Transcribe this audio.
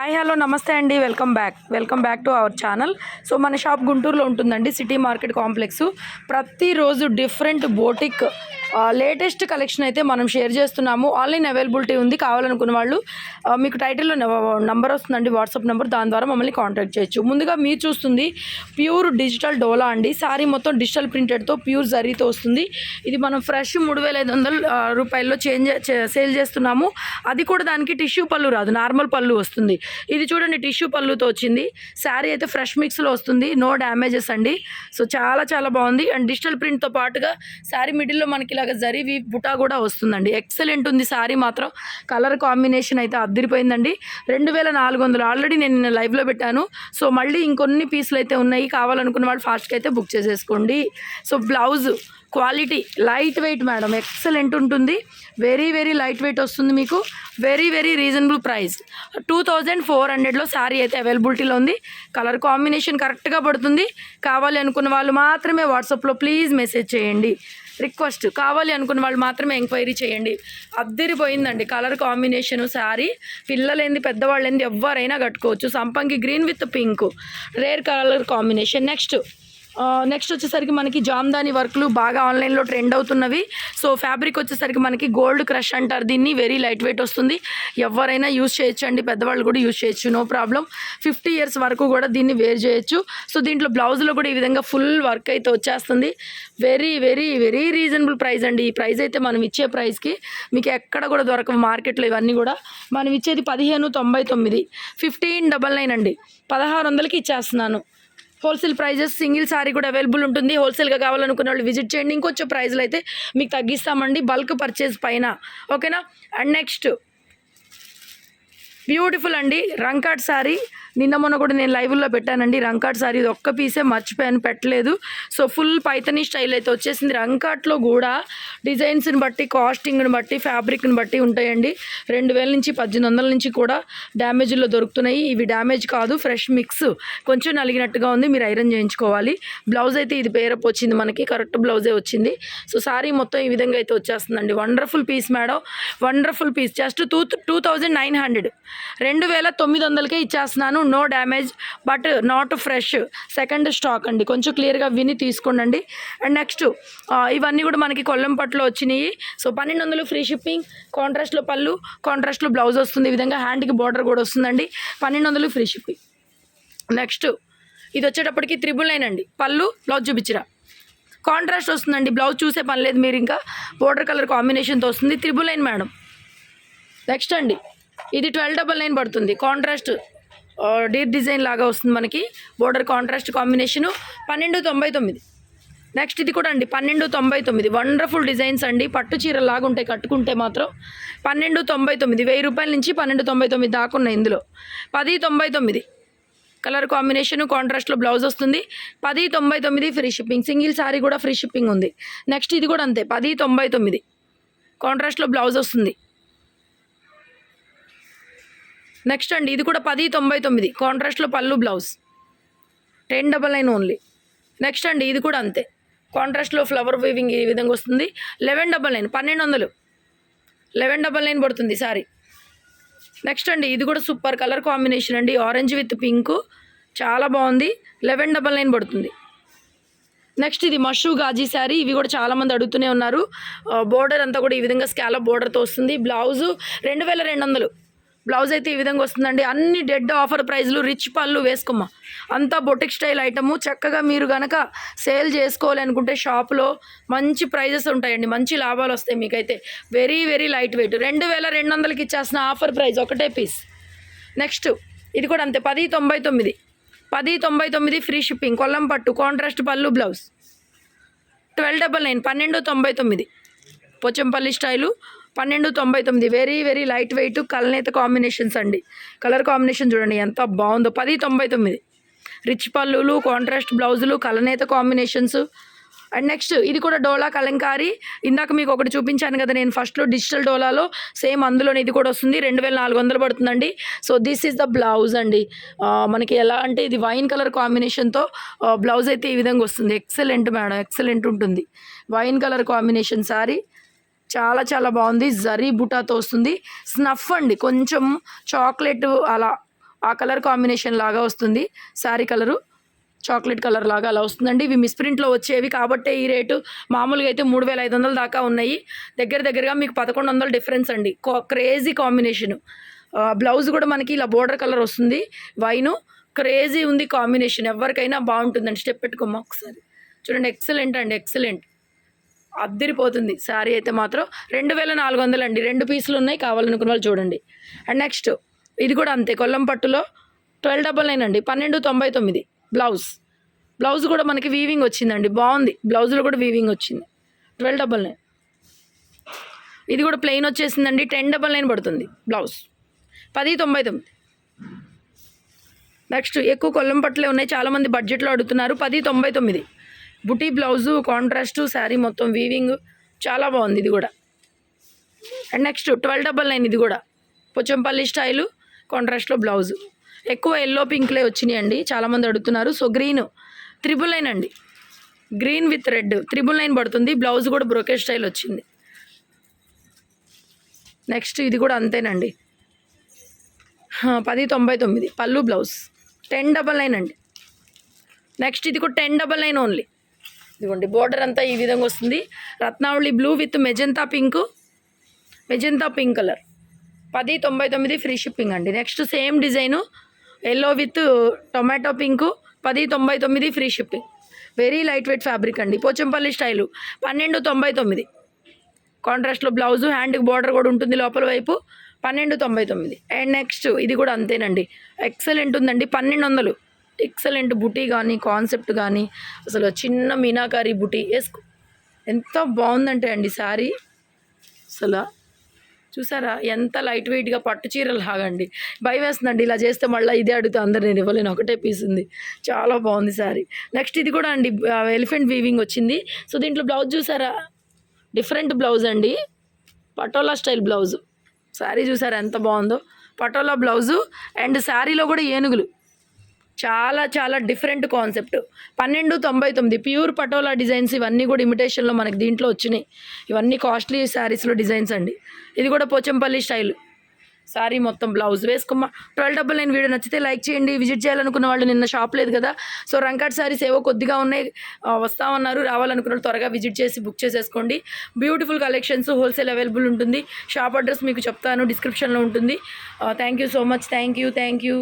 Hi hello నమస్తే అండి. Welcome back. Welcome back to our channel. So మన shop గుంటూరులో ఉంటుందండి సిటీ మార్కెట్ కాంప్లెక్స్. ప్రతిరోజు డిఫరెంట్ బోటిక్ లేటెస్ట్ కలెక్షన్ అయితే మనం షేర్ చేస్తున్నాము. ఆన్లైన్ అవైలబిలిటీ ఉంది కావాలనుకున్న వాళ్ళు మీకు టైటిల్లో నంబర్ వస్తుందండి వాట్సాప్ నెంబర్ దాని ద్వారా మమ్మల్ని కాంటాక్ట్ చేయొచ్చు. ముందుగా మీరు చూస్తుంది ప్యూర్ డిజిటల్ డోలా అండి. సారీ మొత్తం డిజిటల్ ప్రింటెడ్తో ప్యూర్ జరీతో వస్తుంది. ఇది మనం ఫ్రెష్ మూడు వేల ఐదు వందల రూపాయల్లో చేంజ్ చే- సేల్ చేస్తున్నాము. అది కూడా దానికి టిష్యూ పళ్ళు రాదు నార్మల్ పళ్ళు వస్తుంది. ఇది చూడండి టిష్యూ పళ్ళుతో వచ్చింది. శారీ అయితే ఫ్రెష్ మిక్స్లో వస్తుంది నో డ్యామేజెస్ అండి. సో చాలా చాలా బాగుంది. అండ్ డిజిటల్ ప్రింట్తో పాటుగా శారీ మిడిల్లో మనకి ఇలాగ జరీవి బుటా కూడా వస్తుందండి. ఎక్సలెంట్ ఉంది శారీ మాత్రం. కలర్ కాంబినేషన్ అయితే అద్దరిపోయిందండి. రెండు వేల నాలుగు వందలు. ఆల్రెడీ నేను నిన్న లైవ్లో పెట్టాను. సో మళ్ళీ ఇంకొన్ని పీసులు అయితే ఉన్నాయి. కావాలనుకున్న వాళ్ళు ఫాస్ట్గా అయితే బుక్ చేసేసుకోండి. So blouse quality light weight madam excellent ఉంటుంది. వెరీ వెరీ లైట్ వెయిట్ వస్తుంది మీకు. Very very reasonable price two thousand four హండ్రెడ్లో శారీ అయితే అవైలబిలిటీలో ఉంది. కలర్ కాంబినేషన్ కరెక్ట్గా పడుతుంది. కావాలి అనుకున్న వాళ్ళు మాత్రమే వాట్సాప్లో ప్లీజ్ మెసేజ్ చేయండి. రిక్వెస్ట్. కావాలి అనుకున్న వాళ్ళు మాత్రమే ఎంక్వైరీ చేయండి. అద్దరిపోయిందండి. Colour combination sari. పిల్లలేంది పెద్దవాళ్ళేంది ఎవరైనా కట్టుకోవచ్చు. సంపంగి green with pink. Rare colour combination. Next. Next వచ్చేసరికి మనకి జామ్దాని వర్క్లు బాగా ఆన్లైన్లో ట్రెండ్ అవుతున్నవి. సో ఫ్యాబ్రిక్ వచ్చేసరికి మనకి గోల్డ్ క్రష్ అంటారు. దీన్ని వెరీ లైట్ వెయిట్ వస్తుంది. ఎవరైనా యూజ్ చేయొచ్చు అండి పెద్దవాళ్ళు కూడా యూజ్ చేయొచ్చు. నో ప్రాబ్లం ఫిఫ్టీ ఇయర్స్ వరకు కూడా దీన్ని వేర్ చేయొచ్చు. సో దీంట్లో బ్లౌజ్లో కూడా ఈ విధంగా ఫుల్ వర్క్ అయితే వచ్చేస్తుంది. Very very very reasonable price అండి. ఈ ప్రైస్ అయితే మనం ఇచ్చే ప్రైస్కి మీకు ఎక్కడ కూడా దొరకవు. మార్కెట్లో ఇవన్నీ కూడా. మనం ఇచ్చేది పదిహేను తొంభై తొమ్మిది. ఫిఫ్టీన్ డబల్ నైన్ అండి. పదహారు వందలకి ఇచ్చేస్తున్నాను. హోల్సేల్ ప్రైజెస్ సింగిల్ సారీ కూడా అవైలబుల్ ఉంటుంది. హోల్సేల్గా కావాలనుకున్న వాళ్ళు విజిట్ చేయండి. ఇంకొచ్చే ప్రైజ్లు అయితే మీకు తగ్గిస్తామండి. బల్క్ పర్చేజ్ పైన. ఓకేనా? అండ్ నెక్స్ట్ బ్యూటిఫుల్ అండి. రంకాట్ సారీ నిన్న మొన్న కూడా నేను లైవ్లో పెట్టానండి. రంకాట్ సారీ ఇది ఒక్క పీసే మర్చిపోయాను పెట్టలేదు. సో ఫుల్ పైతనీ స్టైల్ అయితే వచ్చేసింది. రంకాట్లో కూడా డిజైన్స్ని బట్టి కాస్టింగ్ని బట్టి ఫ్యాబ్రిక్ని బట్టి ఉంటాయండి. రెండు వేల నుంచి పద్దెనిమిది వందల నుంచి కూడా డ్యామేజ్లో దొరుకుతున్నాయి. ఇవి డ్యామేజ్ కాదు ఫ్రెష్ మిక్స్ కొంచెం నలిగినట్టుగా ఉంది. మీరు ఐరన్ చేయించుకోవాలి. బ్లౌజ్ అయితే ఇది పేరప్ వచ్చింది మనకి. కరెక్ట్ బ్లౌజే వచ్చింది. సో సారీ మొత్తం ఈ విధంగా అయితే వచ్చేస్తుందండి. Wonderful piece madam wonderful piece just two two thousand nine hundred రెండు వేల తొమ్మిది వందలకే ఇచ్చేస్తున్నాను. No damage but not fresh second stock అండి. కొంచెం క్లియర్గా విని తీసుకోండి అండ్ నెక్స్ట్ ఇవన్నీ కూడా మనకి కొల్లం పట్టులో వచ్చినాయి. సో పన్నెండు వందలు ఫ్రీ షిప్పింగ్ కాంట్రాస్ట్లో పళ్ళు కాంట్రాస్ట్లో బ్లౌజ్ వస్తుంది. ఈ విధంగా హ్యాండ్కి బార్డర్ కూడా వస్తుందండి. పన్నెండు వందలు ఫ్రీ షిప్పింగ్ నెక్స్ట్ ఇది వచ్చేటప్పటికి త్రిబుల్ నైన్ అండి. పళ్ళు బ్లౌజ్ చూపించరా. కాంట్రాస్ట్ వస్తుందండి. బ్లౌజ్ చూసే పని లేదు మీరు ఇంకా. బోర్డర్ కలర్ కాంబినేషన్తో వస్తుంది. త్రిబుల్ నైన్ మేడం నెక్స్ట్ అండి. ఇది ట్వెల్వ్ డబల్ నైన్ పడుతుంది. కాంట్రాస్ట్ డీప్ డిజైన్ లాగా వస్తుంది మనకి. బోర్డర్ కాంట్రాస్ట్ కాంబినేషను పన్నెండు తొంభై తొమ్మిది. నెక్స్ట్ ఇది కూడా అండి పన్నెండు తొంభై తొమ్మిది. వండర్ఫుల్ డిజైన్స్ అండి. పట్టు చీర లాగా ఉంటాయి కట్టుకుంటే మాత్రం. పన్నెండు తొంభై తొమ్మిది వెయ్యి రూపాయల నుంచి పన్నెండు తొంభై తొమ్మిది దాకా ఉన్నాయి ఇందులో. పది తొంభై తొమ్మిది. కలర్ కాంబినేషన్ కాంట్రాస్ట్లో బ్లౌజ్ వస్తుంది. పది తొంభై తొమ్మిది ఫ్రీ షిప్పింగ్ సింగిల్ సారీ కూడా ఫ్రీ షిప్పింగ్ ఉంది. నెక్స్ట్ ఇది కూడా అంతే పది తొంభై తొమ్మిది. కాంట్రాస్ట్లో బ్లౌజ్ వస్తుంది. నెక్స్ట్ అండి ఇది కూడా పది తొంభై తొమ్మిది. కాంట్రాస్ట్లో పళ్ళు blouse ten double nine only next అండి ఇది కూడా అంతే. కాంట్రాస్ట్లో ఫ్లవర్ వీవింగ్ ఈ విధంగా వస్తుంది. లెవెన్ డబల్ నైన్ పన్నెండు వందలు. లెవెన్ డబల్ నైన్ పడుతుంది సారీ. నెక్స్ట్ అండి ఇది కూడా సూపర్ కలర్ కాంబినేషన్ అండి. ఆరెంజ్ విత్ పింక్ చాలా బాగుంది. లెవెన్ డబల్ నైన్ పడుతుంది. నెక్స్ట్ ఇది మషూ గాజీ శారీ ఇవి కూడా చాలామంది అడుగుతూనే ఉన్నారు. Uh, బోర్డర్ అంతా కూడా ఈ విధంగా స్కాలప్ బోర్డర్తో వస్తుంది. బ్లౌజు రెండు వేల రెండు వందలు. బ్లౌజ్ అయితే ఈ విధంగా వస్తుందండి. అన్ని డెడ్ ఆఫర్ ప్రైజ్లు రిచ్ పళ్ళు వేసుకోమ్మా. అంతా బొటిక్ స్టైల్ ఐటము చక్కగా మీరు కనుక సేల్ చేసుకోవాలి అనుకుంటే షాప్లో మంచి ప్రైజెస్ ఉంటాయండి. మంచి లాభాలు వస్తాయి మీకైతే. వెరీ వెరీ లైట్ వెయిట్ రెండు వేల రెండు వందలకి ఇచ్చేసిన ఆఫర్ ప్రైజ్ ఒకటే పీస్ నెక్స్ట్ ఇది కూడా అంతే. పది తొంభై తొమ్మిది. పది తొంభై తొమ్మిది ఫ్రీ షిప్పింగ్ కొల్లం పట్టు కాంట్రాస్ట్ పళ్ళు బ్లౌజ్ ట్వెల్వ్ డబల్ నైన్ పన్నెండు తొంభై తొమ్మిది. పోచంపల్లి స్టైలు పన్నెండు తొంభై తొమ్మిది. వెరీ వెరీ లైట్ వెయిట్ కలనేత కాంబినేషన్స్ అండి. కలర్ కాంబినేషన్ చూడండి ఎంత బాగుందో. పది తొంభై తొమ్మిది. రిచ్ పళ్ళులు కాంట్రాస్ట్ బ్లౌజులు కలనేత కాంబినేషన్స్ అండ్ నెక్స్ట్ ఇది కూడా డోలా కలంకారీ. ఇందాక మీకు ఒకటి చూపించాను కదా నేను ఫస్ట్లో డిజిటల్ డోలాలో సేమ్ అందులోనే ఇది కూడా వస్తుంది. రెండు వేల నాలుగు వందలు పడుతుందండి. So this is the blouse అండి. మనకి ఎలా అంటే ఇది వైన్ కలర్ కాంబినేషన్తో బ్లౌజ్ అయితే ఈ విధంగా వస్తుంది. ఎక్సలెంట్ మేడం ఎక్సలెంట్ ఉంటుంది. వైన్ కలర్ కాంబినేషన్ సారీ చాలా చాలా బాగుంది. జరీ బుటాతో వస్తుంది. స్నఫ్ అండి. కొంచెం చాక్లెట్ అలా ఆ కలర్ కాంబినేషన్ లాగా వస్తుంది. శారీ కలరు చాక్లెట్ కలర్ లాగా అలా వస్తుందండి. ఇవి మిస్ప్రింట్లో వచ్చేవి కాబట్టే ఈ రేటు మామూలుగా అయితే మూడు వేల ఐదు వందల దాకా ఉన్నాయి. దగ్గర దగ్గరగా మీకు పదకొండు వందల డిఫరెన్స్ అండి. Crazy combination. బ్లౌజ్ కూడా మనకి ఇలా బోర్డర్ కలర్ వస్తుంది. వైను క్రేజీ ఉంది కాంబినేషన్. ఎవరికైనా బాగుంటుందండి. స్టెప్ పెట్టుకోమా ఒకసారి. చూడండి ఎక్సలెంట్ అండి. ఎక్సలెంట్. అద్దరిపోతుంది. శారీ అయితే మాత్రం రెండు వేల నాలుగు వందలు అండి. రెండు పీసులు ఉన్నాయి కావాలనుకున్న వాళ్ళు చూడండి. అండ్ నెక్స్ట్ ఇది కూడా అంతే కొల్లం పట్టులో ట్వెల్వ్ డబల్ నైన్ అండి. పన్నెండు తొంభై తొమ్మిది బ్లౌజ్. బ్లౌజ్ కూడా మనకి వీవింగ్ వచ్చిందండి. బాగుంది. బ్లౌజ్లో కూడా వీవింగ్ వచ్చింది. Twelve double nine. ఇది కూడా ప్లెయిన్ వచ్చేసిందండి. టెన్ డబల్ నైన్ పడుతుంది బ్లౌజ్. పది తొంభై తొమ్మిది. నెక్స్ట్ ఎక్కువ కొల్లం పట్లే ఉన్నాయి. చాలామంది బడ్జెట్లో అడుగుతున్నారు. పది తొంభై తొమ్మిది. బుటీ బ్లౌజు కాంట్రాస్ట్ శారీ మొత్తం వీవింగ్ చాలా బాగుంది ఇది కూడా. And next twelve double nine ఇది కూడా. పొచ్చంపల్లి స్టైలు కాంట్రాస్ట్లో బ్లౌజు. ఎక్కువ ఎల్లో పింక్లే వచ్చినాయి అండి చాలామంది అడుగుతున్నారు. సో గ్రీన్ త్రిబుల్ నైన్ అండి. Green with red triple nine పడుతుంది. బ్లౌజ్ కూడా బ్రోకెట్ స్టైల్ వచ్చింది. నెక్స్ట్ ఇది కూడా అంతేనండి. పది తొంభై తొమ్మిది. పళ్ళు బ్లౌజ్ టెన్ డబల్ నైన్ అండి. నెక్స్ట్ ఇది కూడా టెన్ డబల్ నైన్ ఓన్లీ ఇదిగోండి బోర్డర్ అంతా ఈ విధంగా వస్తుంది. రత్నావళి blue with magenta pink magenta pink colour పది తొంభై తొమ్మిది ఫ్రీ షిప్పింగ్ అండి. Next same design yellow with tomato pink పది తొంభై తొమ్మిది free shipping very light weight fabric అండి. పోచంపల్లి స్టైలు పన్నెండు తొంభై తొమ్మిది. కాంట్రాస్ట్లో బ్లౌజు హ్యాండ్కి బార్డర్ కూడా ఉంటుంది లోపల వైపు. పన్నెండు తొంభై తొమ్మిది. అండ్ నెక్స్ట్ ఇది కూడా అంతేనండి. ఎక్సలెంట్ ఉందండి. పన్నెండు వందలు. ఎక్సలెంట్ బుటీ కానీ కాన్సెప్ట్ కానీ అసలు చిన్న మీనాకారి బుటీ. వేసుకో ఎంత బాగుందంటే అండి శారీ. అసలు చూసారా ఎంత లైట్ వెయిట్గా పట్టు చీరలు లాగండి భయం వేస్తుందండి ఇలా చేస్తే మళ్ళీ ఇదే అడుగుతా అందరు నేను ఇవ్వలేను ఒకటే పీస్ ఉంది. చాలా బాగుంది శారీ. నెక్స్ట్ ఇది కూడా అండి ఎలిఫెంట్ వీవింగ్ వచ్చింది. సో దీంట్లో బ్లౌజ్ చూసారా? డిఫరెంట్ బ్లౌజ్ అండి. పటోలా స్టైల్ బ్లౌజ్ శారీ చూసారా ఎంత బాగుందో? పటోలా బ్లౌజు అండ్ శారీలో కూడా ఏనుగులు. చాలా చాలా డిఫరెంట్ కాన్సెప్ట్ పన్నెండు తొంభై తొమ్మిది ప్యూర్ పటోలా డిజైన్స్ ఇవన్నీ కూడా ఇమిటేషన్లో మనకి దీంట్లో వచ్చినాయి. ఇవన్నీ కాస్ట్లీ శారీస్లో డిజైన్స్ అండి. ఇది కూడా పోచంపల్లి స్టైల్ శారీ మొత్తం బ్లౌజ్ వేసుకుమా ట్వెల్వ్ డబల్ నైన్ వీడియో నచ్చితే లైక్ చేయండి. విజిట్ చేయాలనుకున్న వాళ్ళు నిన్న షాప్ లేదు కదా. సో రంకాట్ శారీస్ ఏవో కొద్దిగా ఉన్నాయి. వస్తా ఉన్నారు. రావాలనుకున్న త్వరగా విజిట్ చేసి బుక్ చేసేసుకోండి. బ్యూటిఫుల్ కలెక్షన్స్ హోల్సేల్ అవైలబుల్ ఉంటుంది. షాప్ అడ్రస్ మీకు చెప్తాను. డిస్క్రిప్షన్లో ఉంటుంది. Thank you so much thank you thank you